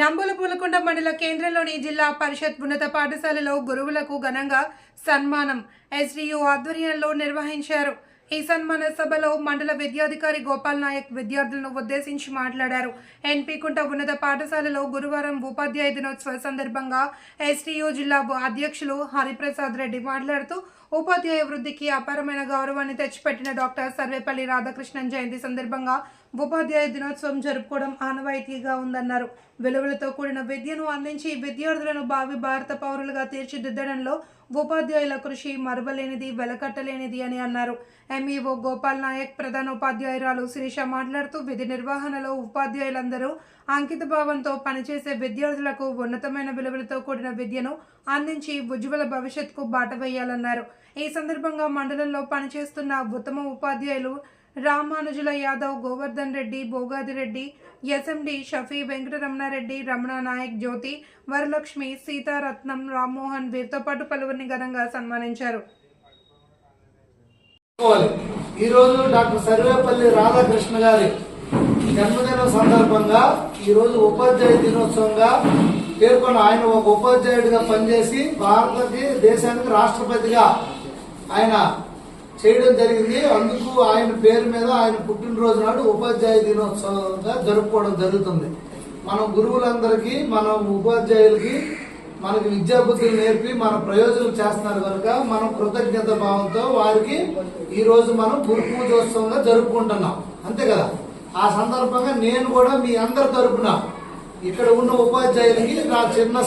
నంబుల పూలకొండ మండల కేంద్రంలోని జిల్లా పరిషత్ ఉన్నత పాఠశాలలో గురువులకు ఘనంగా సన్మానం. ఎస్డియు ఆధ్వర్యంలో నిర్వహించారు. ఈ సన్మాన సభలో మండల విద్యాధికారి గోపాల్ నాయక్ విద్యార్థులను ఉద్దేశించి మాట్లాడారు. ఎన్పీకుంట ఉన్నత పాఠశాలలో గురువారం ఉపాధ్యాయ దినోత్సవ సందర్భంగా ఎస్టీయూ జిల్లా అధ్యక్షులు హరిప్రసాద్ రెడ్డి మాట్లాడుతూ ఉపాధ్యాయ వృద్ధికి అపారమైన గౌరవాన్ని తెచ్చిపెట్టిన డాక్టర్ సర్వేపల్లి రాధాకృష్ణన్ జయంతి సందర్భంగా ఉపాధ్యాయ దినోత్సవం జరుపుకోవడం ఆనవాయితీగా ఉందన్నారు. విలువలతో కూడిన విద్యను అందించి విద్యార్థులను భావి భారత పౌరులుగా తీర్చిదిద్దడంలో ఉపాధ్యాయుల కృషి మరవలేనిది వెలకట్టలేనిది అని అన్నారు. ఎంఈఓ గోపాల్ నాయక్ ప్రధాన ఉపాధ్యాయురాలు శిరీష మాట్లాడుతూ విధి నిర్వహణలో ఉపాధ్యాయులందరూ అంకిత భావంతో పనిచేసే విద్యార్థులకు ఉన్నతమైన విలువలతో కూడిన విద్యను అందించి ఉజ్వల భవిష్యత్తుకు బాట వేయాలన్నారు. ఈ సందర్భంగా మండలంలో పనిచేస్తున్న ఉత్తమ ఉపాధ్యాయులు రామానుజుల యాదవ్ గోవర్ధన్ రెడ్డి భోగాది రెడ్డి ఎస్ఎండి షఫీ వెంకటరమణారెడ్డి రమణ నాయక్ జ్యోతి వరలక్ష్మి సీతారత్నం రామ్మోహన్ వీరితో పాటు పలువురిని ఘనంగా సన్మానించారు. చేసుకోవాలి. ఈ రోజు డాక్టర్ సర్వేపల్లి రాధాకృష్ణ గారి జన్మదిన సందర్భంగా ఈ రోజు ఉపాధ్యాయ దినోత్సవంగా పేర్కొన్న ఆయన ఒక ఉపాధ్యాయుడిగా పనిచేసి భారతకి దేశానికి రాష్ట్రపతిగా ఆయన చేయడం జరిగింది అందుకు ఆయన పేరు మీద ఆయన పుట్టినరోజు నాడు ఉపాధ్యాయ దినోత్సవంగా జరుపుకోవడం జరుగుతుంది మనం గురువులందరికీ మనం ఉపాధ్యాయులకి మనకి విద్యాబుద్ధులు నేర్పి మన ప్రయోజనం చేస్తున్నారు కనుక మనం కృతజ్ఞత భావంతో వారికి ఈ రోజు మనం గురు పూజోత్సవంగా జరుపుకుంటున్నాం. అంతే కదా? ఆ సందర్భంగా నేను కూడా మీ అందరి తరపున ఇక్కడ ఉన్న ఉపాధ్యాయులకి నా చిన్న